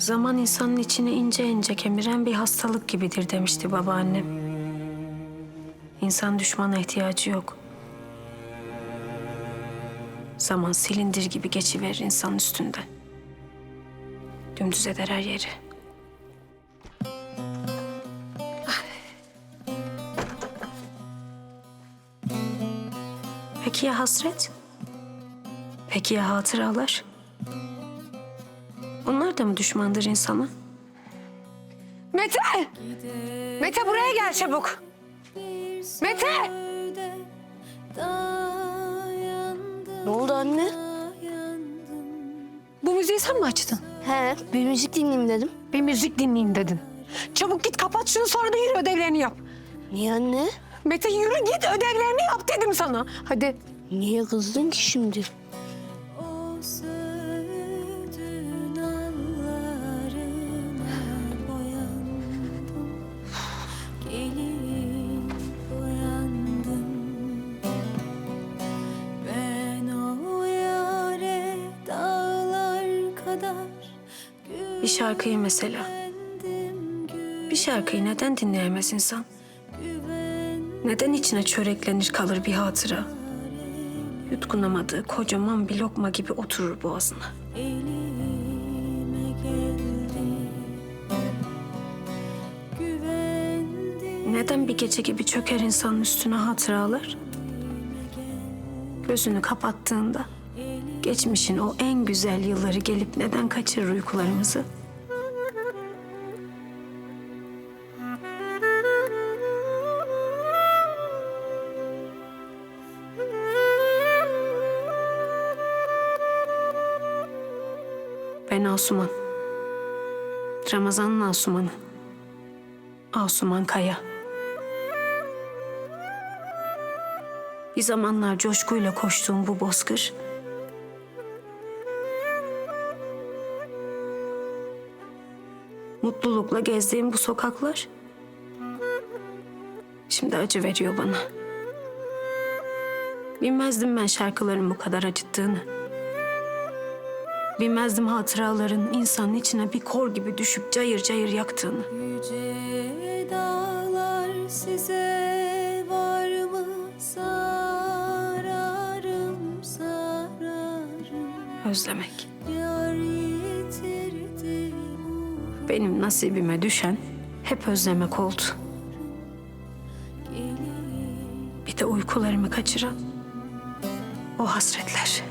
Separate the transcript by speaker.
Speaker 1: Zaman insanın içini ince ince kemiren bir hastalık gibidir demişti babaannem. İnsan düşmana ihtiyacı yok. Zaman silindir gibi geçiverir insanın üstünden. Dümdüz eder her yeri. Peki ya hasret? Peki ya hatıralar? Onlar da mı düşmandır insana?
Speaker 2: Mete! Mete buraya gel çabuk. Mete!
Speaker 3: Ne oldu anne?
Speaker 2: Bu müziği sen mi açtın?
Speaker 3: He, bir müzik dinleyeyim dedim.
Speaker 2: Bir müzik dinleyeyim dedin. Çabuk git kapat şunu sonra da yürü ödevlerini yap.
Speaker 3: Niye anne?
Speaker 2: Mete yürü git ödevlerini yap dedim sana. Hadi.
Speaker 3: Niye kızdın ki şimdi?
Speaker 1: Bir şarkıyı mesela. Bir şarkıyı neden dinleyemez insan? Neden içine çöreklenir kalır bir hatıra? Yutkunamadığı kocaman bir lokma gibi oturur boğazına. Neden bir gece gibi çöker insanın üstüne hatıralar? Gözünü kapattığında geçmişin o en güzel yılları gelip neden kaçırır uykularımızı? Ben Asuman. Ramazan'ın Asuman'ı. Asuman Kaya. Bir zamanlar coşkuyla koştuğum bu bozkır... Mutlulukla gezdiğim bu sokaklar... Şimdi acı veriyor bana. Bilmezdim ben şarkıların bu kadar acıttığını. Bilmezdim hatıraların insanın içine bir kor gibi düşüp cayır cayır yaktığını.
Speaker 4: Yüce dağlar size var mı sararım sararım
Speaker 1: Özlemek. Benim nasibime düşen hep özlemek oldu. Bir de uykularımı kaçıran o hasretler.